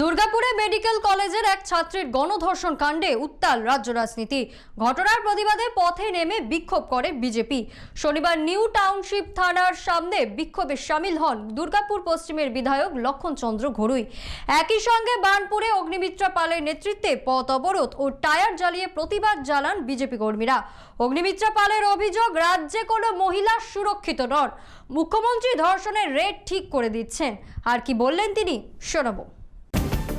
দুর্গাপুরে মেডিকেল কলেজের এক ছাত্রের গণধর্ষণ কাণ্ডে উত্তাল রাজ্য রাজনীতি। ঘটনার প্রতিবাদে পথে নেমে বিক্ষোভ করে বিজেপি। শনিবার নিউ টাউনশিপ থানার সামনে বিক্ষোভে সামিল হন দুর্গাপুর পশ্চিমের বিধায়ক লক্ষণ চন্দ্র ঘড়ুই একই সঙ্গে বার্নপুরে অগ্নিমিত্রা পালের নেতৃত্বে পথ অবরোধ ও টায়ার জ্বালিয়ে প্রতিবাদ জানান বিজেপি কর্মীরা। অগ্নিমিত্রা পালের অভিযোগ, রাজ্যে কোনো মহিলা সুরক্ষিত নন। মুখ্যমন্ত্রী ধর্ষণের রেট ঠিক করে দিচ্ছেন। আর কি বললেন তিনি, শোনাবো।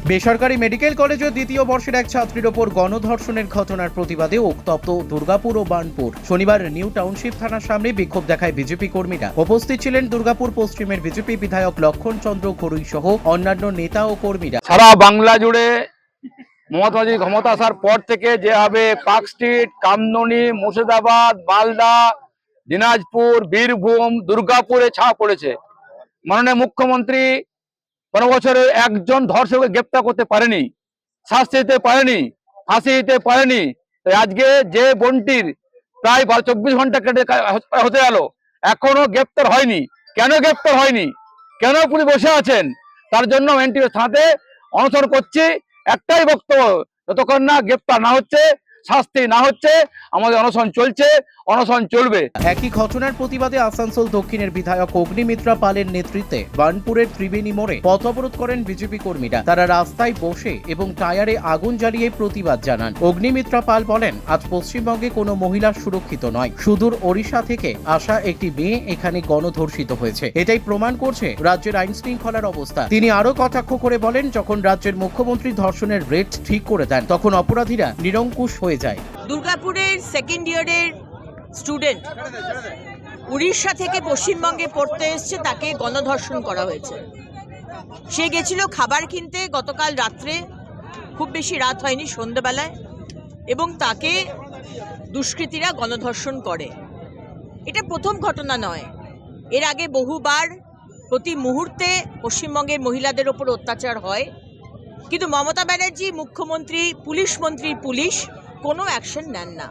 বেসরকারি মেডিকেল কলেজের দ্বিতীয় বর্ষের এক ছাত্রীর ওপর গণধর্ষণের ঘটনার প্রতিবাদে উত্তপ্ত দুর্গাপুর ও বার্নপুর। শনিবার নিউ টাউনশিপ থানার সামনে বিক্ষোভ দেখায় বিজেপি কর্মীরা। উপস্থিত ছিলেন দুর্গাপুর পশ্চিমের বিজেপি বিধায়ক লক্ষণ চন্দ্র ঘড়ুই সহ অন্যান্য নেতা ও কর্মীরা। সারা বাংলা জুড়ে মমতা ক্ষমতা আসার পর থেকে যেভাবে পার্ক স্ট্রিট, কামদনি, মুর্শিদাবাদ, মালদা, দিনাজপুর, বীরভূম, দুর্গাপুরে ছাপ পড়েছে। মাননীয় মুখ্যমন্ত্রী পনেরো বছরে একজন ধর্ষককে গ্রেপ্তার করতে পারেনি, শাস্তি দিতে পারেনি, ফাঁসি দিতে পারেনি। আজকে যে বোনটির প্রায় বারো, চব্বিশ ঘণ্টা কেটে হতে গেল, এখনও গ্রেপ্তার হয়নি। কেন গ্রেপ্তার হয়নি? কেন পুলিশ বসে আছেন? তার জন্য এনটিএ থানাতে অনশন করছি। একটাই বক্তব্য, যতক্ষণ না গ্রেপ্তার না হচ্ছে শাস্তি না হচ্ছে, আমাদের অনশন চলছে, অনশন চলবে। একই ঘটনার প্রতিবাদে আসানসোল দক্ষিণের বিধায়ক অগ্নিমিত্রা পালের নেতৃত্বে বার্নপুরের ত্রিবেণী মোড়ে পথ অবরোধ করেন বিজেপি কর্মীরা। তারা রাস্তায় বসে এবং টায়ারে আগুন জ্বালিয়ে প্রতিবাদ জানান। অগ্নিমিত্রা পাল বলেন, আজ পশ্চিমবঙ্গে কোনো মহিলা সুরক্ষিত নয়। সুদূর ওড়িশা থেকে আসা একটি মেয়ে এখানে গণধর্ষিত হয়েছে। এটাই প্রমাণ করছে রাজ্যের আইন শৃঙ্খলার অবস্থা। তিনি আরও কটাক্ষ করে বলেন, যখন রাজ্যের মুখ্যমন্ত্রী ধর্ষণের রেট ঠিক করে দেন, তখন অপরাধীরা নিরঙ্কুশ হয়ে যায়। দুর্গাপুরের সেকেন্ড ইয়ারের স্টুডেন্ট উড়িষ্যা থেকে পশ্চিমবঙ্গে পড়তে এসছে, তাকে গণধর্ষণ করা হয়েছে। সে গেছিল খাবার কিনতে, গতকাল রাত্রে, খুব বেশি রাত হয়নি সন্ধ্যেবেলায় এবং তাকে দুষ্কৃতীরা গণধর্ষণ করে। এটা প্রথম ঘটনা নয়। এর আগে বহুবার প্রতি মুহূর্তে পশ্চিমবঙ্গের মহিলাদের ওপর অত্যাচার হয়। কিন্তু মমতা ব্যানার্জি, মুখ্যমন্ত্রী, পুলিশ মন্ত্রী, পুলিশ কোনো অ্যাকশন নেন না।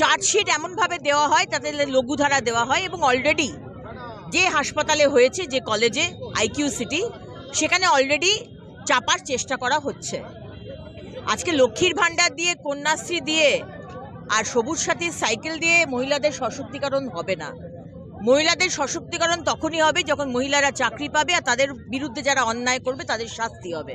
চার্জশিট এমনভাবে দেওয়া হয় তাতে লঘুধারা দেওয়া হয় এবং অলরেডি যে হাসপাতালে হয়েছে, যে কলেজে আইকিউ সিটি সেখানে অলরেডি চাপার চেষ্টা করা হচ্ছে। আজকে লক্ষ্মীর ভাণ্ডার দিয়ে, কন্যাশ্রী দিয়ে আর সবুজ সাথীর সাইকেল দিয়ে মহিলাদের সশক্তিকরণ হবে না। মহিলাদের সশক্তিকরণ তখনই হবে যখন মহিলারা চাকরি পাবে আর তাদের বিরুদ্ধে যারা অন্যায় করবে তাদের শাস্তি হবে।